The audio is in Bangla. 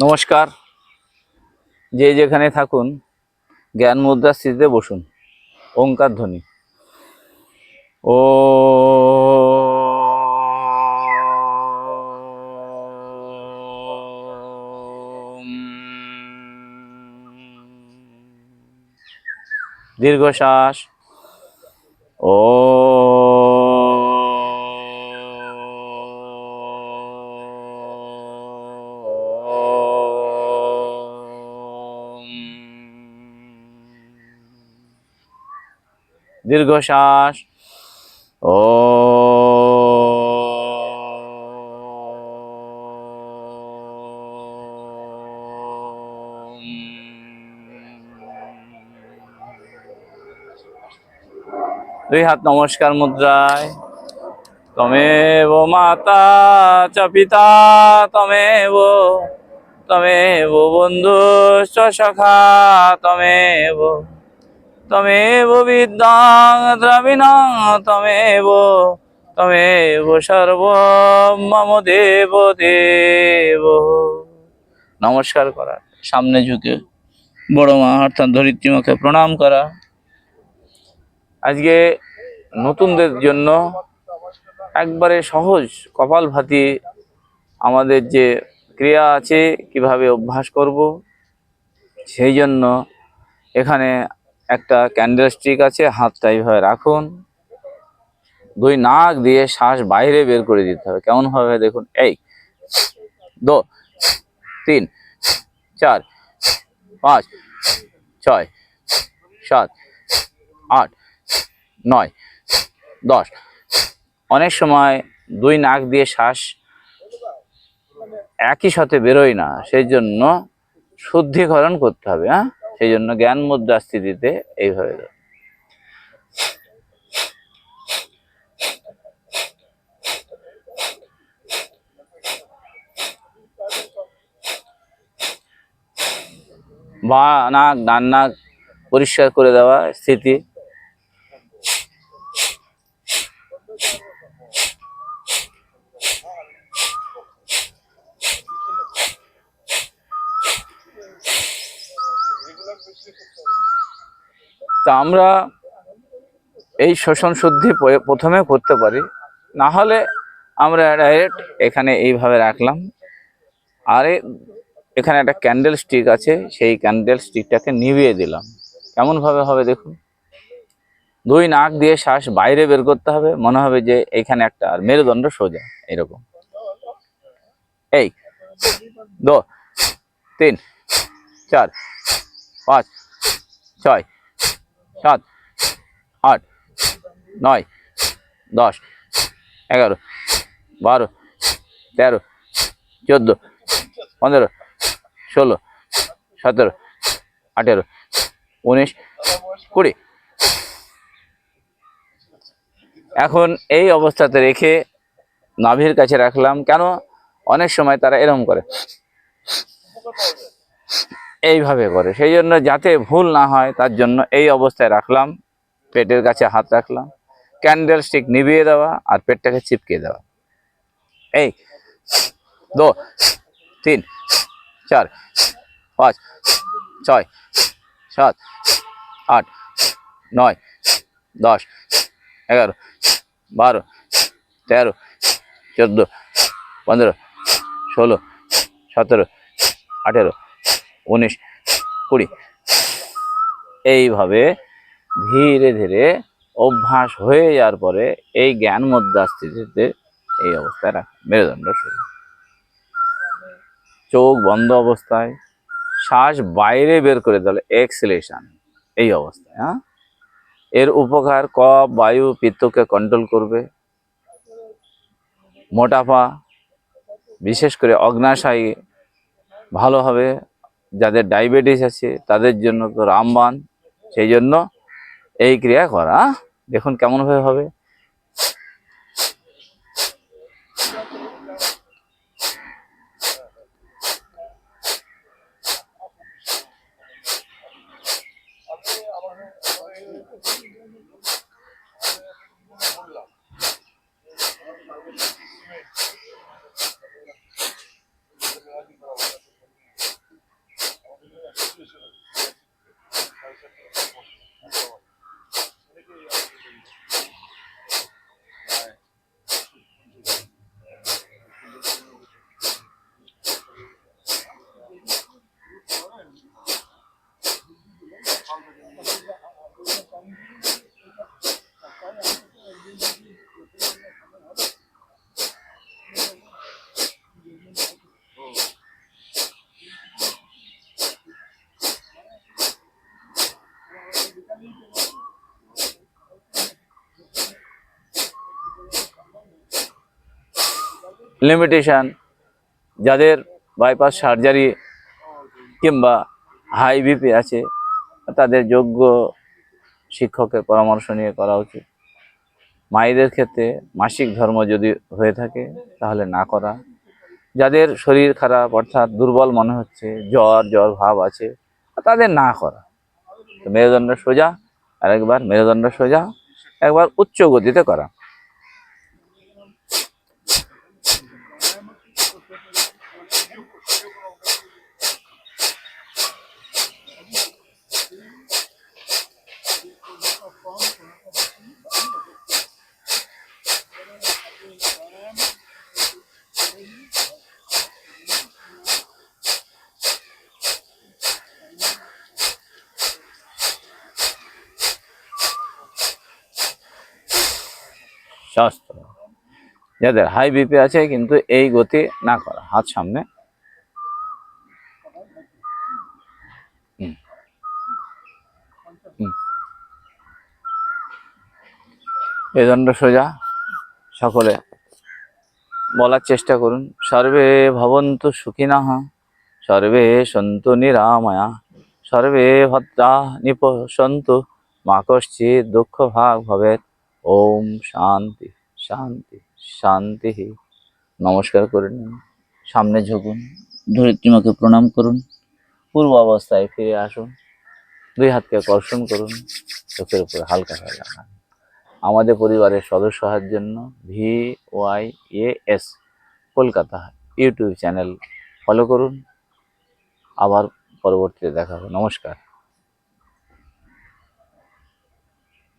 নমস্কার। যে যেখানে থাকুন জ্ঞান মুদ্রা স্থিতিতে বসুন। ওঙ্কার ধ্বনি। ও দীর্ঘশ্বাস। ও দীর্ঘশ্বাস। ও। দুই হাত নমস্কার মুদ্রায়। তমেব মাতা চ পিতা, তমেব তমেব বন্ধু সখা, তমেব। তমেব বিদ্যাং দ্রবিণং তমেব তমেব সর্ব মম দেব দেব। নমস্কার করা, সামনে ঝুঁকে বড় মা অর্থাৎ ধরিত্রী মাকে প্রণাম করা। আজকে নতুনদের জন্য একবারে সহজ কপাল ভাতি আমাদের যে ক্রিয়া আছে, কীভাবে অভ্যাস করব, সেই জন্য এখানে একটা ক্যান্ডেল স্টিক আছে হাতটা এইভাবে রাখুন। দুই নাক দিয়ে শ্বাস বাইরে বের করে দিতে হবে। কেমন ভাবে দেখুন, এই, দো, তিন, চার, পাঁচ, ছয়, সাত, আট, নয়, দশ। অনেক সময় দুই নাক দিয়ে শ্বাস একই সাথে বেরোয় না, সেই জন্য শুদ্ধিকরণ করতে হবে হ্যাঁ? সেই জন্য জ্ঞান মুদ্রা স্থিতিতে এইভাবে। বা নাক ডান নাক পরিষ্কার করে দেওয়া স্থিতি তা আমরা এই শোষণ শুদ্ধি প্রথমে করতে পারি। না হলে আমরা ডাইরেক্ট এখানে এইভাবে রাখলাম। আর এখানে একটা ক্যান্ডেল স্টিক আছে, সেই ক্যান্ডেল স্টিকটাকে নিভিয়ে দিলাম। কেমন ভাবে হবে দেখুন। দুই নাক দিয়ে শ্বাস বাইরে বের করতে হবে, মনে হবে যে এখানে একটা আর মেরুদণ্ড সোজা, এরকম। এই, দো, তিন, চার, পাঁচ, ছয় সাত, আট, নয়, দশ, এগারো, বারো, তেরো, চোদ্দ, পনেরো, ষোলো, সতেরো, আঠেরো, উনিশ, কুড়ি। এখন এই অবস্থাতে রেখে নাভির কাছে রাখলাম। কেন? অনেক সময় তারা এরম করে। এইভাবে করে। সেই জন্য যাতে ভুল না হয়, তার জন্য এই অবস্থায় রাখলাম, পেটের কাছে হাত রাখলাম ক্যান্ডেল স্টিক নিভিয়ে দেওয়া আর পেটটাকে চিপকে দেওয়া। এই, দো, তিন, চার, পাঁচ, ছয়, সাত, আট, নয়, দশ, এগারো, বারো, তেরো, চোদ্দ, পনেরো, ষোলো, সতেরো, আঠেরো উনিশ কুড়ি এইভাবে ধীরে ধীরে অভ্যাস হয়ে যাওয়ার পরে এই জ্ঞান মুদ্রা স্থিতিতে এই অবস্থায় রাখা, মেরুদণ্ড শুরু। চোখ বন্ধ অবস্থায়, শ্বাস বাইরে বের করে দিলে এক্সেলেশন এই অবস্থায় হ্যাঁ? এর উপকার, কফ, বায়ু, পিত্তকে কন্ট্রোল করবে। মোটাপা, বিশেষ করে অগ্নাশয় ভালো হবে। যাদের ডায়াবেটিস আছে, তাদের জন্য তো রামবান সেই জন্য এই ক্রিয়া করা দেখুন কেমনভাবে হবে লিমিটেশন যাদের বাইপাস সার্জারি কিংবা হাই বিপি আছে, তাদের যোগ্য শিক্ষকের পরামর্শ নিয়ে করা উচিত। মায়েদের ক্ষেত্রে মাসিক ধর্ম যদি হয়ে থাকে, তাহলে না করা। যাদের শরীর খারাপ, অর্থাৎ দুর্বল মনে হচ্ছে, জ্বর জ্বর ভাব আছে, তাদের না করা। মেরুদণ্ড সোজা আর একবার মেরুদণ্ড সোজা, একবার উচ্চ গতিতে করা। शास्त्र যাদের হাই বিপি আছে কিন্তু এই গতি না করা, হাত সামনে। হুম। সোজা। সকলে বলার চেষ্টা করুন। সর্বে ভবন্তু সুখিনঃ সর্বে সন্তু নিরাময়া, সর্বে ভদ্রা নিপসন্তু, মা কশ্চিৎ দুঃখ ভাগ ভবেত ওম শান্তি। শান্তি শান্তি। নমস্কার করে নিন, সামনে ঝুঁকুন, ধরিত্রীমাকে প্রণাম করুন পূর্ব অবস্থায় ফিরে আসুন, দুই হাতকে কর্ষণ করুন, চোখের উপরে হালকা হালকা লাগান। আমাদের পরিবারের সদস্য হওয়ার জন্য V Y A S Kolkata YouTube channel follow করুন। আবার পরবর্তীতে দেখা হবে। নমস্কার।